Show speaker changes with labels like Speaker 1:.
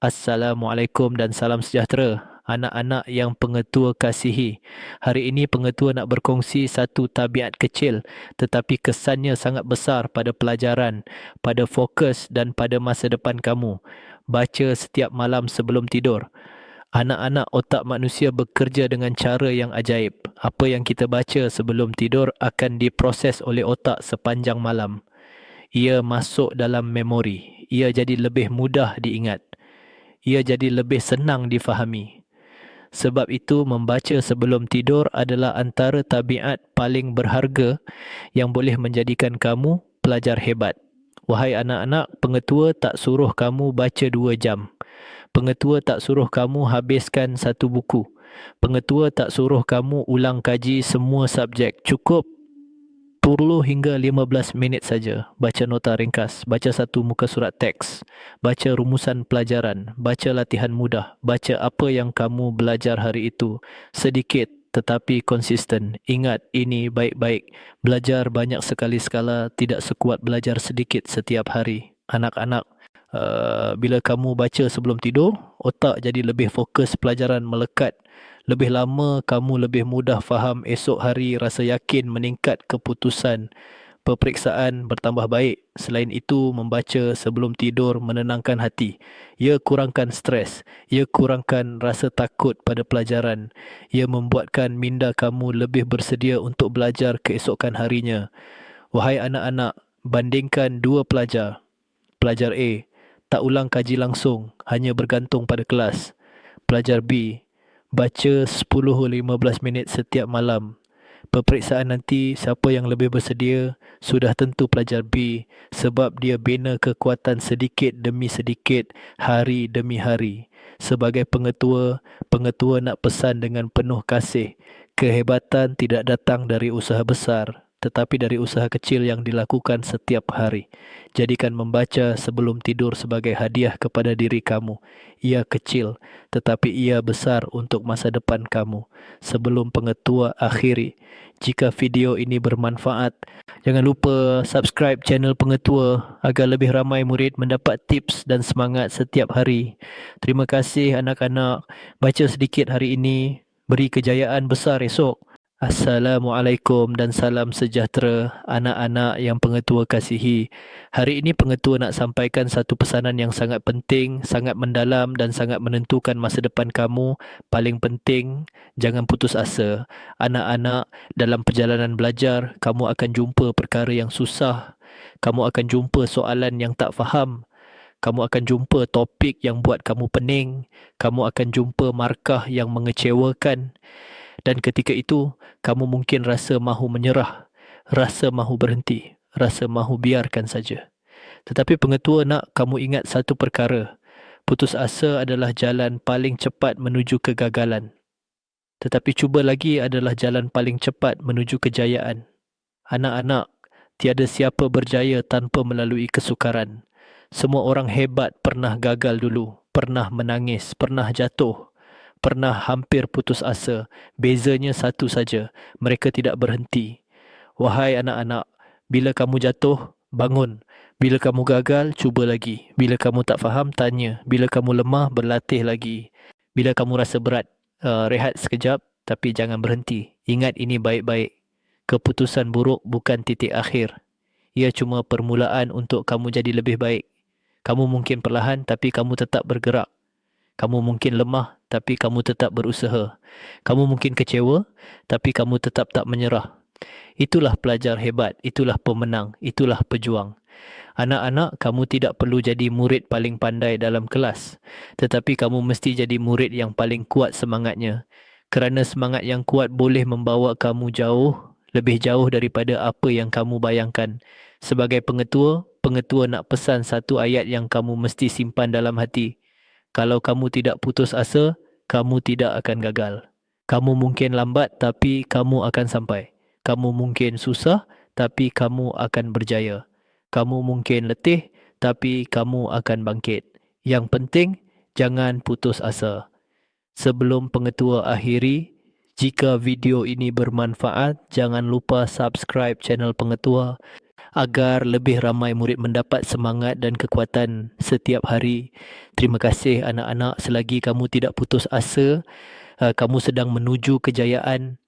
Speaker 1: Assalamualaikum dan salam sejahtera anak-anak yang pengetua kasihi. Hari ini pengetua nak berkongsi satu tabiat kecil tetapi kesannya sangat besar pada pelajaran, pada fokus dan pada masa depan kamu. Baca setiap malam sebelum tidur. Anak-anak otak manusia bekerja dengan cara yang ajaib. Apa yang kita baca sebelum tidur akan diproses oleh otak sepanjang malam. Ia masuk dalam memori. Ia jadi lebih mudah diingat ia jadi lebih senang difahami. Sebab itu membaca sebelum tidur adalah antara tabiat paling berharga yang boleh menjadikan kamu pelajar hebat. Wahai anak-anak, pengetua tak suruh kamu baca dua jam. Pengetua tak suruh kamu habiskan satu buku. Pengetua tak suruh kamu ulang kaji semua subjek. Cukup 10 hingga 15 minit saja baca nota ringkas, baca satu muka surat teks, baca rumusan pelajaran, baca latihan mudah, baca apa yang kamu belajar hari itu sedikit tetapi konsisten. Ingat ini baik-baik. Belajar banyak sekali skala tidak sekuat belajar sedikit setiap hari. Anak-anak, uh, bila kamu baca sebelum tidur, otak jadi lebih fokus pelajaran melekat lebih lama kamu lebih mudah faham esok hari rasa yakin meningkat keputusan Peperiksaan bertambah baik. Selain itu, membaca sebelum tidur menenangkan hati. Ia kurangkan stres. Ia kurangkan rasa takut pada pelajaran. Ia membuatkan minda kamu lebih bersedia untuk belajar keesokan harinya. Wahai anak-anak, bandingkan dua pelajar. Pelajar A tak ulang kaji langsung, hanya bergantung pada kelas. Pelajar B baca 10-15 minit setiap malam. Peperiksaan nanti siapa yang lebih bersedia sudah tentu pelajar B sebab dia bina kekuatan sedikit demi sedikit hari demi hari. Sebagai pengetua, pengetua nak pesan dengan penuh kasih. Kehebatan tidak datang dari usaha besar, tetapi dari usaha kecil yang dilakukan setiap hari. Jadikan membaca sebelum tidur sebagai hadiah kepada diri kamu. Ia kecil, tetapi ia besar untuk masa depan kamu. Sebelum pengetua akhiri, jika video ini bermanfaat, jangan lupa subscribe channel pengetua agar lebih ramai murid mendapat tips dan semangat setiap hari. Terima kasih anak-anak. Baca sedikit hari ini, beri kejayaan besar esok. Assalamualaikum dan salam sejahtera anak-anak yang pengetua kasihi. Hari ini pengetua nak sampaikan satu pesanan yang sangat penting, sangat mendalam dan sangat menentukan masa depan kamu. Paling penting, jangan putus asa. Anak-anak, dalam perjalanan belajar, kamu akan jumpa perkara yang susah. Kamu akan jumpa soalan yang tak faham. Kamu akan jumpa topik yang buat kamu pening. Kamu akan jumpa markah yang mengecewakan. Dan ketika itu, kamu mungkin rasa mahu menyerah, rasa mahu berhenti, rasa mahu biarkan saja. Tetapi pengetua nak kamu ingat satu perkara. Putus asa adalah jalan paling cepat menuju kegagalan. Tetapi cuba lagi adalah jalan paling cepat menuju kejayaan. Anak-anak, tiada siapa berjaya tanpa melalui kesukaran. Semua orang hebat pernah gagal dulu, pernah menangis, pernah jatuh, pernah hampir putus asa. Bezanya satu saja, mereka tidak berhenti. Wahai anak-anak, bila kamu jatuh, bangun. Bila kamu gagal, cuba lagi. Bila kamu tak faham, tanya. Bila kamu lemah, berlatih lagi. Bila kamu rasa berat, uh, rehat sekejap tapi jangan berhenti. Ingat ini baik-baik. Keputusan buruk bukan titik akhir. Ia cuma permulaan untuk kamu jadi lebih baik. Kamu mungkin perlahan tapi kamu tetap bergerak. Kamu mungkin lemah tapi kamu tetap berusaha. Kamu mungkin kecewa tapi kamu tetap tak menyerah. Itulah pelajar hebat, itulah pemenang, itulah pejuang. Anak-anak, kamu tidak perlu jadi murid paling pandai dalam kelas. Tetapi kamu mesti jadi murid yang paling kuat semangatnya. Kerana semangat yang kuat boleh membawa kamu jauh, lebih jauh daripada apa yang kamu bayangkan. Sebagai pengetua, pengetua nak pesan satu ayat yang kamu mesti simpan dalam hati. Kalau kamu tidak putus asa, kamu tidak akan gagal. Kamu mungkin lambat tapi kamu akan sampai. Kamu mungkin susah tapi kamu akan berjaya. Kamu mungkin letih tapi kamu akan bangkit. Yang penting, jangan putus asa. Sebelum pengetua akhiri, jika video ini bermanfaat, jangan lupa subscribe channel pengetua agar lebih ramai murid mendapat semangat dan kekuatan setiap hari. Terima kasih anak-anak selagi kamu tidak putus asa, uh, kamu sedang menuju kejayaan